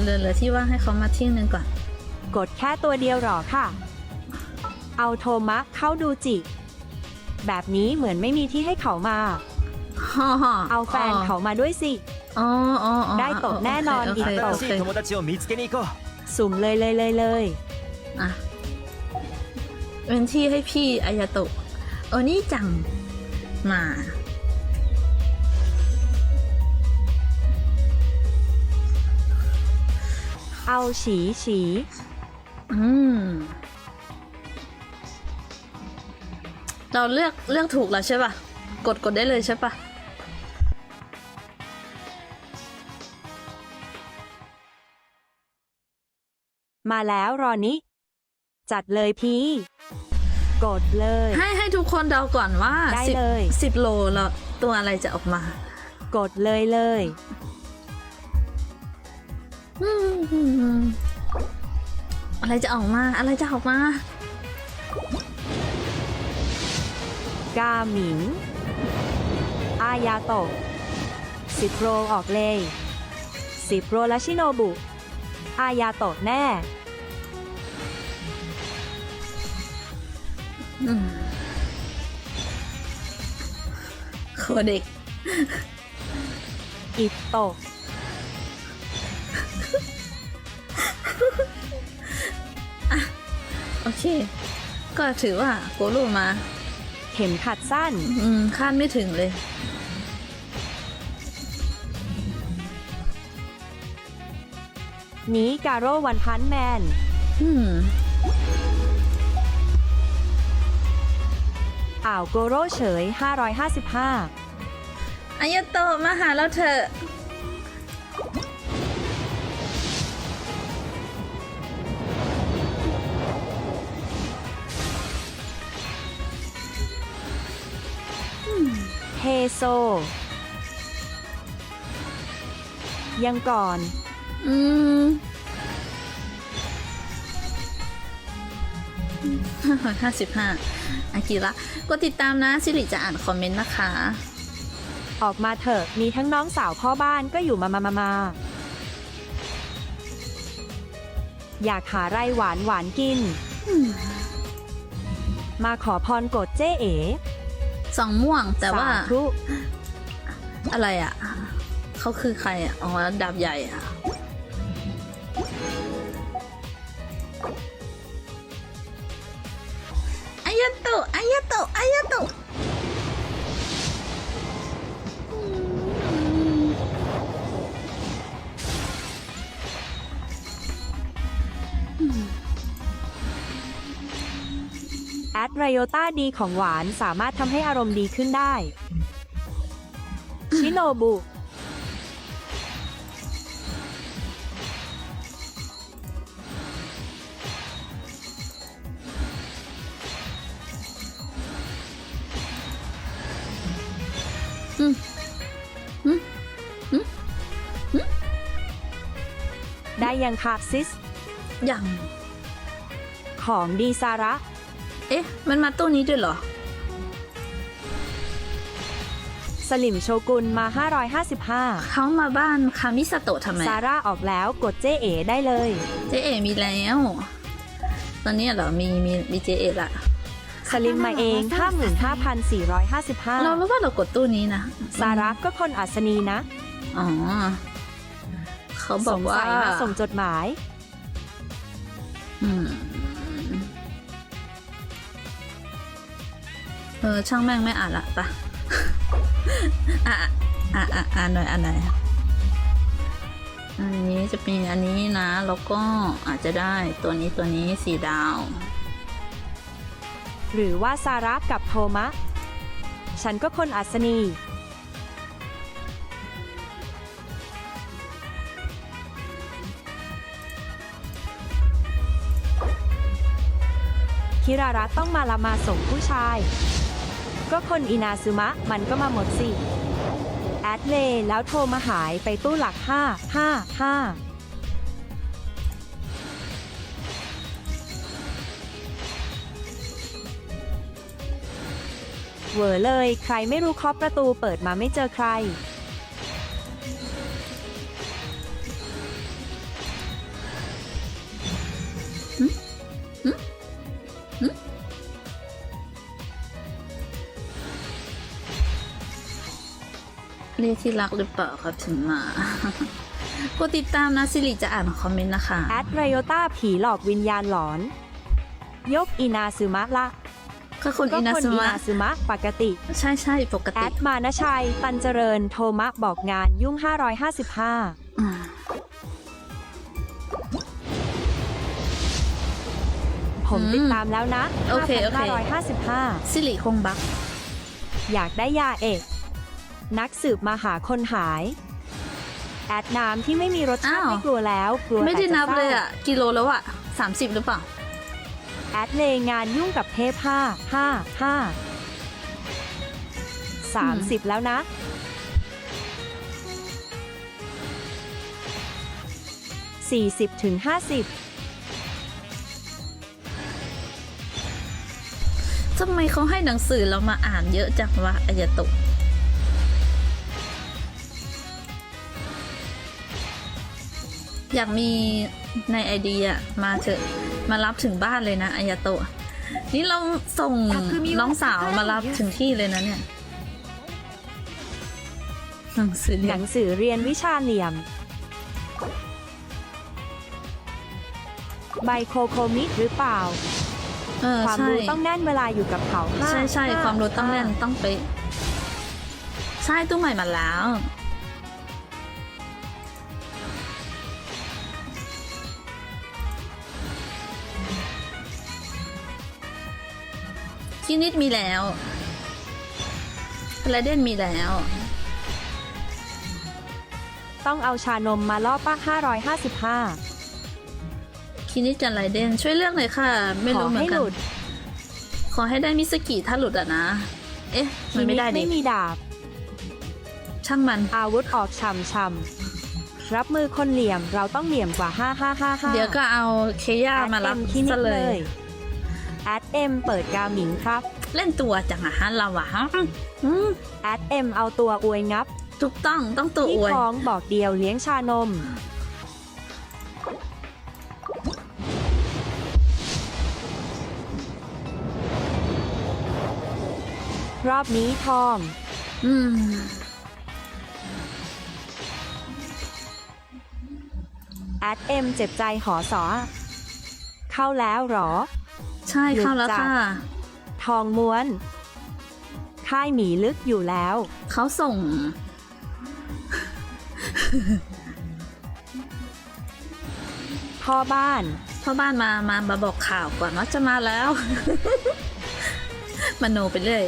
เหลือเหลือที่ว่างให้เขามาที่หนึ่งก่อน กดแค่ตัวเดียวหรอค่ะ เอาโทมะเข้าดูจิ แบบนี้เหมือนไม่มีที่ให้เขามา ฮ่อฮ่อ เอาแฟนเขามาด้วยสิ อ๋ออ๋ออ๋อ ได้ตบแน่นอน โเค อีกตบ โอ 新 เค しい友達を見つけに行こう สุ่มเลยเลยเลยเลย อ่ะเป็นที่ให้พี่อายาโตะโอ้นี่จัง มา เอาฉีฉีอืม เราเลือกเลือกถูกแล้วใช่ปะกดกดได้เลยใช่ปะมาแล้วรอนี้ จัดเลยพี่ กดเลย ให้ให้ทุกคนเดาก่อนว่าได้สิบเลย สิบโลแล้วตัวอะไรจะออกมา กดเลยเลย อืมอะไรจะออกมา อะไรจะออกมา กาหมิง อายาโตะสิบโรออกเลย สิบโรและชิโนบุ อายาโตะแน่อืมโคเด็ก อิโตะ โอเค ก็ถือว่าโกรูมา เข็มขัดสั้น อืมคาดไม่ถึงเลย นี้กาโร่วันพันแมน อืม อ่าวโกโร่เฉย 555 อายาโตะมาหาเราเถอะ โซ ยังก่อน อืม ห้าสิบห้าอากิระกดติดตามนะ สิริจะอ่านคอมเมนต์นะคะ ออกมาเถอะ มีทั้งน้องสาวพ่อบ้านก็อยู่มามามามา อยากหาไรหวานหวานกิน มาขอพรกดเจ๊เอ๋ สองม่วงแต่ว่า สธุ อะไรอะ เขาคือใครอะ อ๋อ ดาบใหญ่อะ โอต้าดีของหวานสามารถทำให้อารมณ์ดีขึ้นได้ ชิโนบุได้ยังคะซิส อย่าง ของดีซาระ เอ๊ะ มันมาตู้นี้ด้วยเหรอ สลิมโชกุนมา 555 เขามาบ้านคามิสโตะทำไม ซาร่าออกแล้วกดเจเอได้เลย เจเอมีแล้ว ตอนนี้เหรอ มี มีมีเจเอละสลิมมาเอง 55,455 เรารู้ว่าเรากดตู้นี้นะ ซาร่าก็คนอัศนีนะ อ๋อ เขาบสอกงว่าสัยมาส่งจดหมาย อืม เออช่างแม่งไม่อ่านละปะอะอะอะอ่านหน่อยอ่านหน่อยอันนี้จะมีอันนี้นะ แล้วก็อาจจะได้ตัวนี้ตัวนี้สีดาว หรือว่าซาร่ากับโทมะฉันก็คนอัศนี คิราระต้องมาละมาส่งผู้ชาย ก็คนอินาซึมะมันก็มาหมดสิ แอดเลแล้วโทรมาหายไปตู้หลัก 5 5 5เหวอเลย ใครไม่รู้เคาะประตูเปิดมาไม่เจอใคร เรียกที่รักหรือเปล่าครับถึงมากดติดตามนะสิริจะอ่านคอมเมนต์นะคะแอดไรโอต้าผีหลอกวิญญาณหลอน ยกอินาซึมะละก็คนก็อินาคนซึอิมะนาซึมะปกติ ใช่ใช่ปกแอติดมานะชัย ตันเจริญโทมะบอกงานยุ่ง 555อ่าผมติดตามแล้วนะ โอเคโอเค5,555สิริคงบัก อยากได้ยาเอก นักสืบมาหาคนหาย แอดน้ำที่ไม่มีรสชาติอ้าว ไม่กลัวแล้วกลัวไม่ได้แต่จะนับเลยศร้าอะ กิโลแล้วอะสามสิบหรือเปล่า แอดเลยงานยุ่งกับเทพห้าห้าห้าสามสิบแล้วนะ สี่สิบถึงห้าสิบ ทำไมเขาให้หนังสือเรามาอ่านเยอะจังวะอายาโตะ อยากมีในไอเดียมาเถอะมารับถึงบ้านเลยนะอายาโตะนี่เราส่งน้องสาวมารับถึงที่เลยนะเนี่ยหนังสือหเรียนันงสือเรียนวิชาเหลี่ยม ใบโคโคมิหรือเปล่า เออความใช่รู้ต้องแน่นเวลาอยู่กับเขาห้าใช่ใช่ห้ความรู้ต้องแน่นห้าต้องเป๊ะใช่ตู้ใหม่มาแล้ว คินิดมีแล้วพลเดนมีแล้ว ต้องเอาชานมมาล่อป้าห้าร้อยห้าสิบห้าคินิดจันไรเดนช่วยเลือกเลยค่ะ ไม่ขอรู้เหมือให้นหกันลุดขอให้ได้มิสกิถ้าหลุดอะนะ เอ๊ะ มันไม่ได้ทีดิ ไม่มีดาบ ช่างมัน อาวุธออกช่ำช่ำรับมือคนเหลี่ยมเราต้องเหลี่ยมกว่าห้าห้าห้าห้าเดี๋ยวก็เอาเคย่ามารับที่นี่ซะเลเลย ย แอดเอ็มเปิดกาหมิงครับ เล่นตัวจังอะฮะเราอะฮะอืมแอดเอ็มเอาตัวอวยงับถูกต้องต้องตัวที่อวยท้องบอกเดียวเลี้ยงชานม รอบนี้ทอง อืมแอดเอ็มเจ็บใจหอสอ เข้าแล้วเหรอ ใช่เข้าแล้วหยุดจ้ะค่ะ ทองม้วน ค่ายหมีลึกอยู่แล้ว เขาส่ง พ่อบ้าน พ่อบ้านมา มามาบอกข่าวก่อนว่าจะมาแล้ว มโนไปเรื่อย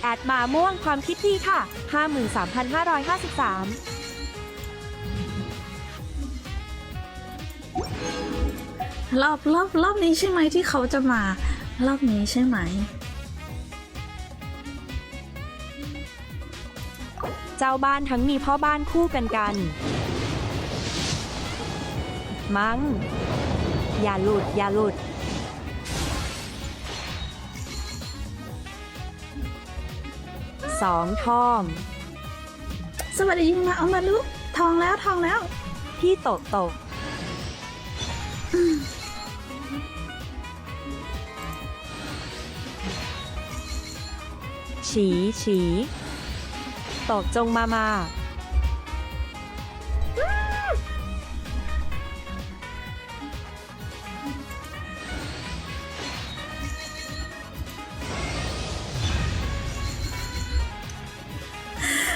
แอดมาม่วงความคิดดีค่ะ 53,553 รอบรอบรอบนี้ใช่ไหมที่เขาจะมา รอบนี้ใช่ไหม เจ้าบ้านทั้งมีพ่อบ้านคู่กันกัน มัง้งอย่าหลุด อย่าหลุด สองทอง สวัสดีมาเอามาลูกทองแล้วทองแล้ว พี่โตะโตะ ฉี ฉีตกจงมามา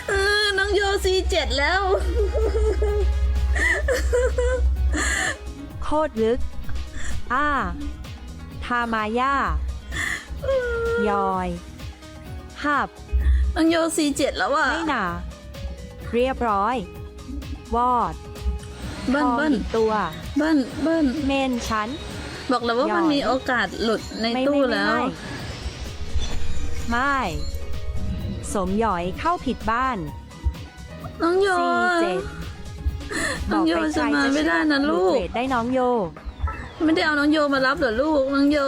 เออน้องโยซีเจ็ดแล้ว โคตรลึก อ้า ทามาย่ายอย หับน้องโยซีเจ็ดแล้วอะ ไม่หนา เรียบร้อย วอดเบิ้ลทองเบิ้ลอีกตัว เบิ้ลเบิ้ลเมนชั้น บอกแล้วว่าย่อยมันมีโอกาสหลุดในไม่ตู้ไม่แล้วไม่ไม่ สมหยอยเข้าผิดบ้าน น้องโยสี่เจ็ดน้องโยจะมาไม่ได้นะลูกเกรดได้น้องโย ไม่ได้เอาน้องโยมารับเหรอลูก น้องโย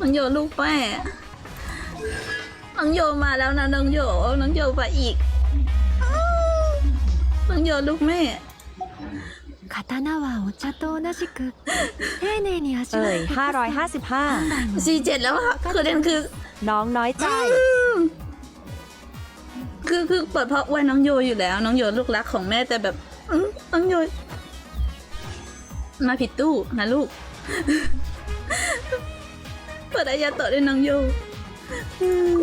น้องโยลูกแม่ น้องโยมาแล้วนะน้องโย น้องโยไปอีก น้องโยลูกแม่ 刀はお茶と同じく丁寧に味わ เอ่ย ってください555 สี่เจ็ดแล้วอะคือเด่นคือ น้องน้อยใจ คือคือเปิดเพราะไว้น้องโยอยู่แล้ว น้องโยลูกรักของแม่แต่แบบอื้อน้องโย มาผิดตู้นะลูก เปิดอายาโตะด้วยน้องโย อืม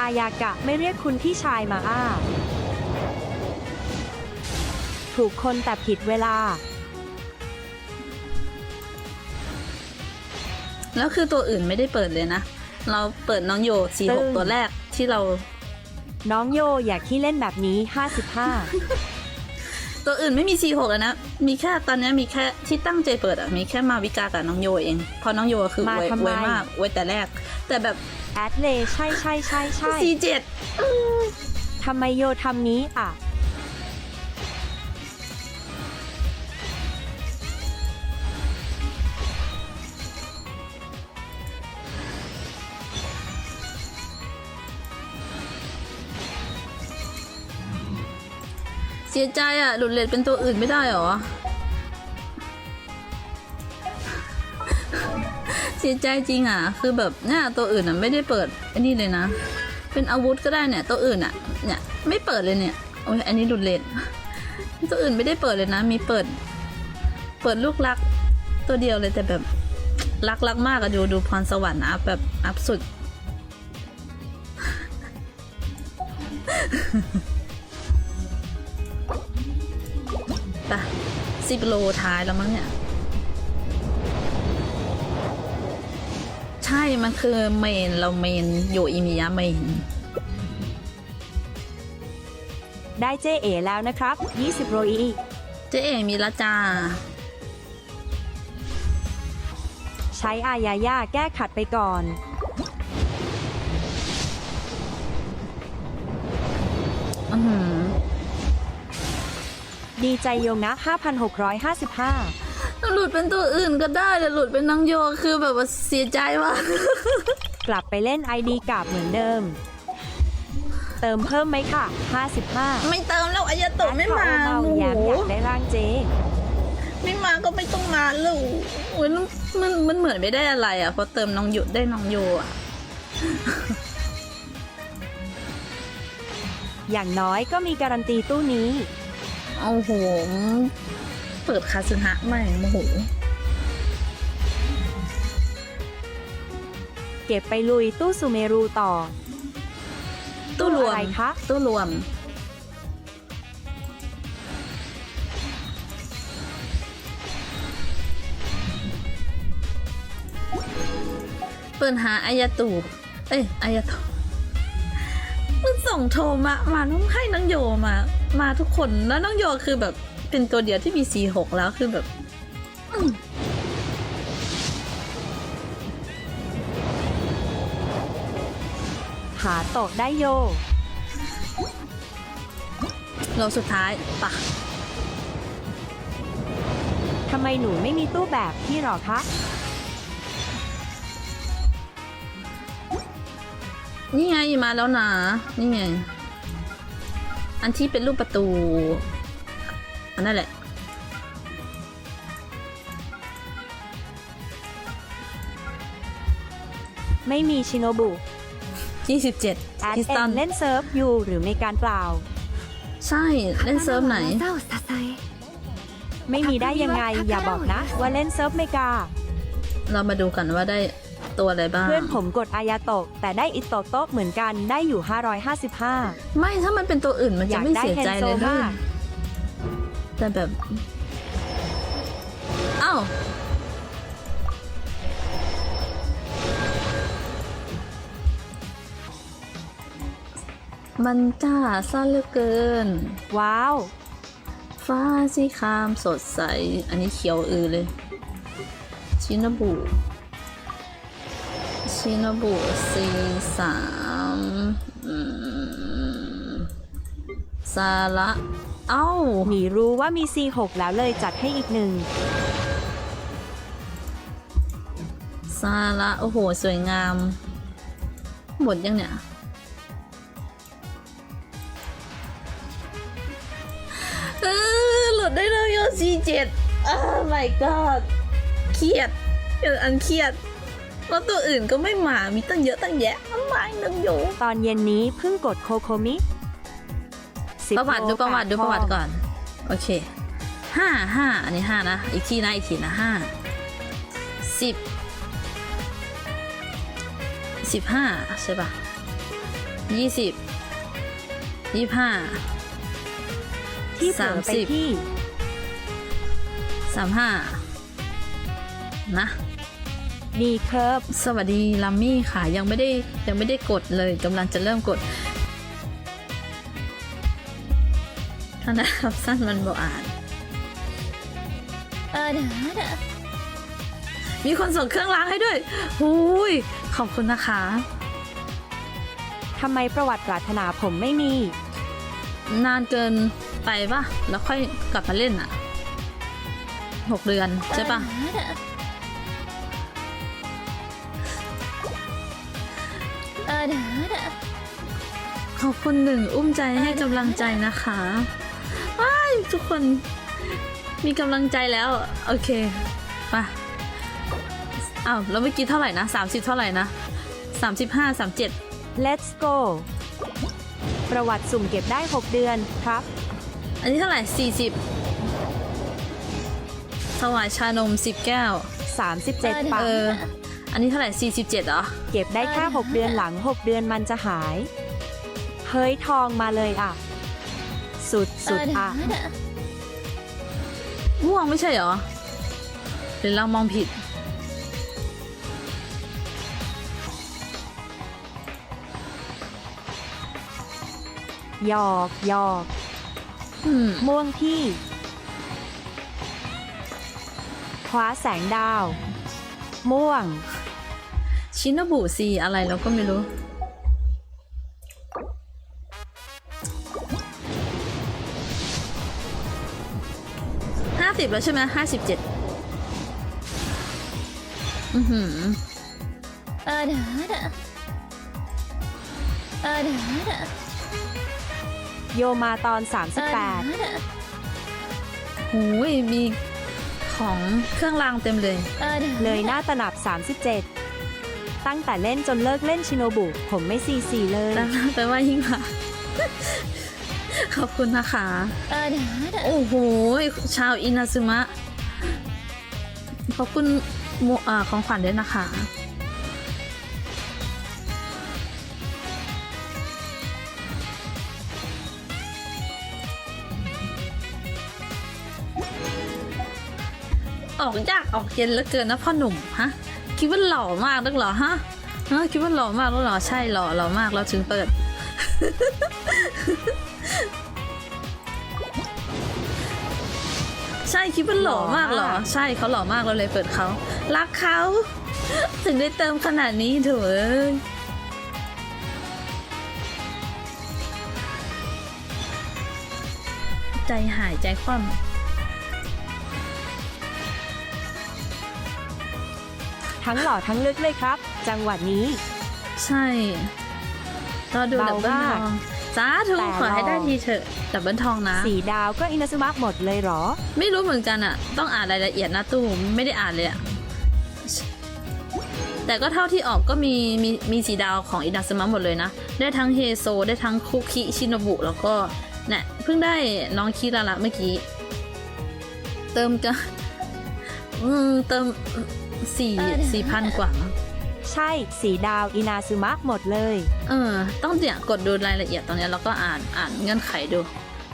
อายากะไม่เรียกคุณพี่ชายมาอ้า ถูกคนแต่ผิดเวลา แล้วคือตัวอื่นไม่ได้เปิดเลยนะ เราเปิดน้องโยสี่ตึ้หกงตัวแรกที่เรา น้องโยอย่าขี้เล่นแบบนี้ ตัวอื่นไม่มีสี่หกแล้วนะ มีแค่ตอนนี้มีแค่ที่ตั้งใจเปิดอะมีแค่มาวิกากับน้องโยเอง เพราะน้องโยคือมาไวทำไม ไวมากไวแต่แรก แต่แบบ55แอดเลใช่ใช่ใช่ใช่สี่เจ็ดทำไมโยทำนี้อะ สียใจอะหลุดเลทเป็นตัวอื่นไม่ได้หรอ เสียใจจริงอะ คือแบบเนี่ยตัวอื่นอะไม่ได้เปิดไอันนี้เลยนะ เป็นอาวุธก็ได้เนี่ย ตัวอื่นอะ เนี่ยไม่เปิดเลยเนี่ย โอ้ยอันนี้หลุดเลทตัวอื่นไม่ได้เปิดเลยนะ มีเปิด เปิดลูกรักตัวเดียวเลยแต่แบบรักรักมากอะดูดูพรสวรรค์อัพแบบอัพสุด สิบโลท้ายแล้วมั้งเนี่ย ใช่ มันคือเมน เราเมนโยอิมิยะเมน ได้เจเอแล้วนะครับ 20 โรอีเจเอมีละจ้า ใช้อายาย่าแก้ขัดไปก่อนอือหือ ดีใจโยงนะ 5,655 หลุดเป็นตัวอื่นก็ได้แต่หลุดเป็นน้องโยคือแบบว่าเสียใจว่ะ กลับไปเล่น ID กาบเหมือนเดิม เติมเพิ่มไหมค่ะ 55ไม่เติมแล้วอายาโตะไม่มาเมาโอ้แย้มโหอยากได้ร่างเจ ไม่มาก็ไม่ต้องมาลูกโอ้ยมันมันเหมือนไม่ได้อะไรอะพอเติมน้องโยได้น้องโยอะ อย่างน้อยก็มีการันตีตู้นี้ โอ้โหเปิดคาซึฮะใหม่โมโหเก็บไปลุยตู้สุเมรูต่อ ตู้รวมอะไรคะ ตู้รวม เปิดหาอายาตู เอ้ยอายาตู ส่งโทรมามาต้องให้น้องโยมา มาทุกคนแล้วน้องโยคือแบบเป็นตัวเดียวที่มี4 6แล้วคือแบบหาโตะได้โยเราสุดท้ายปะทำไมหนูไม่มีตู้แบบพี่หรอคะ นี่ไงมาแล้วนะ นี่ไง อันที่เป็นรูปประตู อันนั่นแหละ ไม่มีชิโนบุ 27 แอด คริส เอ็ ตั น น เล่นเซิร์ฟอยู่หรือมีการเปล่า ใช่ เล่นเซิร์ฟไหน 刀は技を支え ไม่มีได้ยังไง อย่าบอกนะ ว่าเล่นเซิร์ฟเมกา เรามาดูกันว่าได้ ตัวอะไรบ้าง เพื่อนผมกดอายาโตะแต่ได้อิโตโตะเหมือนกันได้อยู่ 555 ไม่ถ้ามันเป็นตัวอื่นมันอจะยากไม่ได้เสียเฮนใจโซเลยนะมากแต่แบบเอ้ามันจ้าซ่าเหลือเกิน ว้าว ฟ้าสีครามสดใส อันนี้เขียวอือเลย ชินบุ ชินบุสีสามอืมซาระเอ้า หมีรู้ว่ามี C6 แล้วเลยจัดให้อีกหนึ่งซาระโอ้โห สวยงาม หมดยังเนี่ยดได้เลยอะสี่เจ็ดอ้า my god เครียดเอออันเครียด แล้วตัวอื่นก็ไม่มา มีตั้งเยอะตั้งแยะทำไมนึงอยู่ตอนเย็นนี้เพิ่งกดโคโคมิสิบประวัติโดูประวัติดูประวัติก่อน โอเคห้าห้าอันนี้ห้านะ อีกทีนะอีกทีนะห้าสิบสิบห้าใช่ปะยี่สิบยี่ห้าที่เผลอไปสามสิบที่สามห้านะ ดีครับ สวัสดีลัมมี่ค่ะ ยังไม่ได้ยังไม่ได้กดเลยกำลังจะเริ่มกดธนะครับสั้นมันบ่อ่านเออนะมีคนส่งเครื่องล้างให้ด้วยหูยขอบคุณนะคะทำไมประวัติปรารถนาผมไม่มี นานเกินไปปะแล้วค่อยกลับมาเล่นอะหกเดือนใช่ปะ あらあらあら ขอบคุณหนึ่งอุ้มใจให้กำลังใจนะคะว้ายทุกคนมีกำลังใจแล้ว โอเคไปอ้าวแล้วเมื่อกี้เท่าไหร่นะ 30 เท่าไหร่นะ 35 37 Let's go ประวัติสุ่มเก็บได้ 6 เดือนครับ อันนี้เท่าไหร่ 40ถวายชานม 10 แก้ว 37 ปัง เ อันนี้เท่าไหร่ 47เหรอ เก็บได้แค่6เดือนหลัง 6 เดือนมันจะหาย เฮ้ยทองมาเลยอะ สุดสุดอะม่วงไม่ใช่เหรอ หรือเรามองผิด หยอกหยอกมม่วงพี่คว้าแสงดาว ม่วง ชินบุซีอะไรเราก็ไม่รู้ ห้าสิบแล้วใช่ไหมห้าสิบเจ็ดอือหือ あらあらあらあら โยมาตอน あらあ 38 ら หูยมีของเครื่องรางเต็มเลย あら เลยหน้าตนับ 37 ตั้งแต่เล่นจนเลิกเล่นชิโนบุ ผมไม่ซีซีเลย แต่ว่ายิ่งค่ะ ขอบคุณนะคะ เออเดี๋ยวโอ้โห ชาวอินาซึมะ ขอบคุณหมอ่อของขวัญด้วยนะคะ ออกยากออกเย็นเหลือเกินนะพ่อหนุ่มฮะ คิดว่าหล่อมากนักเหรอฮะฮะคิดว่าหล่อมากแล้วเหรอใช่หล่อหล่อมากแล้วถึงเปิด ใช่คิดว่าหล่อมากเหรอหล่อมากใช่เขาหล่อมากเราเลยเปิดเขารักเขาถึงได้เติมขนาดนี้เถอะเอ้ยใจหายใจคว่ ทั้งหล่อทั้งลึกเลยครับ จังหวัดนี้ำใช่รอดูดัเบาบเบิลมากทองสาธุแต่ขอให้รอได้ทีเถอะดับเบิลทองนะ สีดาวก็อินาซึมะหมดเลยเหรอ ไม่รู้เหมือนกันอะต้องอ่านรายละเอียดนะตู้ไม่ได้อ่านเลยอะแต่ก็เท่าที่ออกก็มีมีมีสีดาวของอินาสมะหมดเลยนะ ได้ทั้งเฮโซ ได้ทั้งคุคิชินบุแล้วก็เนี่ยเพิ่งได้น้องคิราระเมื่อกี้ เติมจะอืมเติม สี่สี่พันกว่ามั้งใช่สีดาวอินาซึมะหมดเลย เออ ต้องเนี่ยกดดูรายละเอียดตรงเนี้ยแล้วก็อ่านอ่านเงื่อนไขดู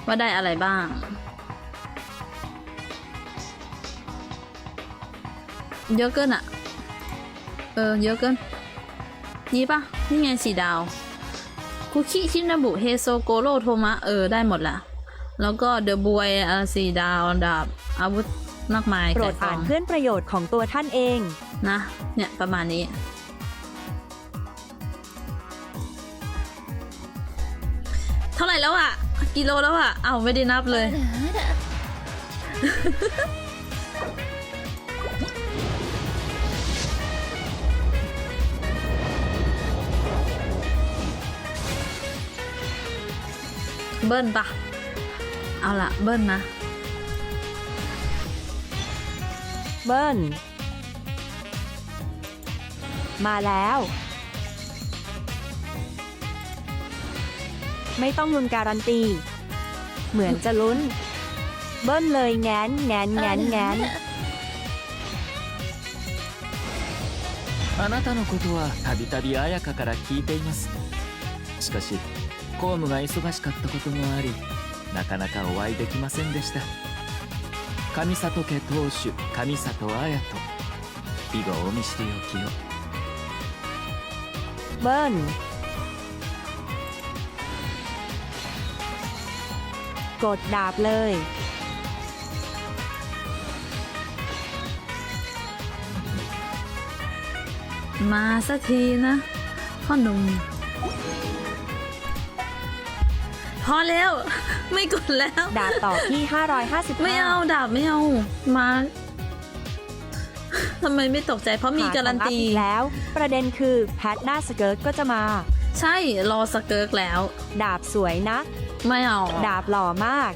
ว่าได้อะไรบ้าง เยอะเกินอะเออ เยอะเกิน นี่ปะนี่ไงสีดาว คุคิชินาบุ เฮโซโกโรโทมะ เออ ได้หมดละ แล้วก็เดอะบวยสีดาวดาบอาวุธ มากมายโปรดอ่านเพื่อนประโยชน์ของตัวท่านเองนะ เนี่ยประมาณนี้ เท่าไหร่แล้วอะกิโลแล้วอะเอาไม่ได้นับเลย เบิ้ลปะเอาละเบิ้ลนะ เบิ้ล มาแล้ว ไม่ต้องลุ้นการันตี เหมือนจะลุ้น เบิ้ลเลยแงนแงนแงนแงน あなたのことはたびたび彩香から聞いていますしかし公務が忙しかったこともありなかなかお会いできませんでした 上里家当主上里彩と以後お見知りおきを เบิ้ล กดดาบเลย มาสักทีนะพ่อหนุ่ม พอแล้ว ไม่กดแล้ว ดาบต่อที่ 555ไม่เอาดาบไม่เอา มาทำไมไม่ตกใจเพราะมีการันตีหของอัพอีกแล้ว ประเด็นคือแพทหน้าสเกิร์ตก็จะมา ใช่รอสเกิร์กแล้ว ดาบสวยนะ ไม่เอา ดาบหล่อมาก